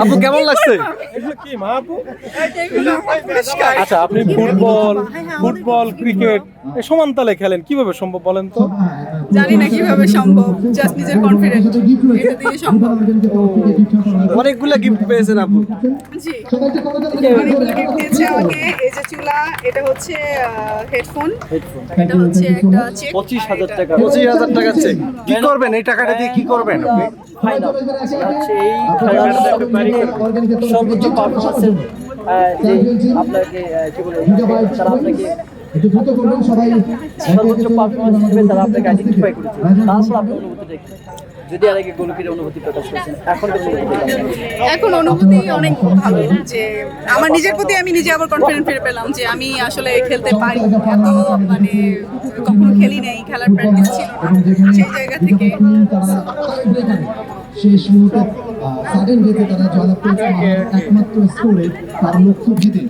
আপু কেমন লাগছে? আচ্ছা আপনি ফুটবল ফুটবল ক্রিকেট সমান তালে খেলেন কীভাবে সম্ভব বলেন তো জানি না কীভাবে সম্ভব জাস্ট নিজের কনফিডেন্ট এটা দিয়ে সম্ভব অনেকগুলো গিফট পেয়েছেন আপু জি অনেকগুলো gift দিয়েছে আমাকে এই যে চুলা এটা হচ্ছে হেডফোন এটা হচ্ছে একটা চেক পঁচিশ হাজার টাকা পঁচিশ হাজার টাকা চেক কি করবেন এই টাকাটা দিয়ে কি করবেন আপনি সর্বোচ্চ পারফরমেন্সের আপনাকে কি বলব তারা আপনাকে সর্বোচ্চ পারফরমেন্স হিসেবে তারা আপনাকে আইডেন্টিফাই করেছে। তারপর আপনি অনুভূতি দেখবেন যদি আর আগে গোলকির অনুভূতি প্রকাশ করছেন এখন অনুভূতি এখন অনুভূতি অনেক ভালো যে আমার নিজের প্রতি আমি নিজে আবার কনফিডেন্ট ফিরে পেলাম যে আমি আসলে খেলতে পারি। এত মানে কখনো খেলি নাই খেলার প্র্যাকটিস ছিল সেই জায়গা থেকে শেষ মুহূর্তে সাডেন তারা জয়লাভ করেছে। একমাত্র স্কোরে তার লক্ষ্য জিতে।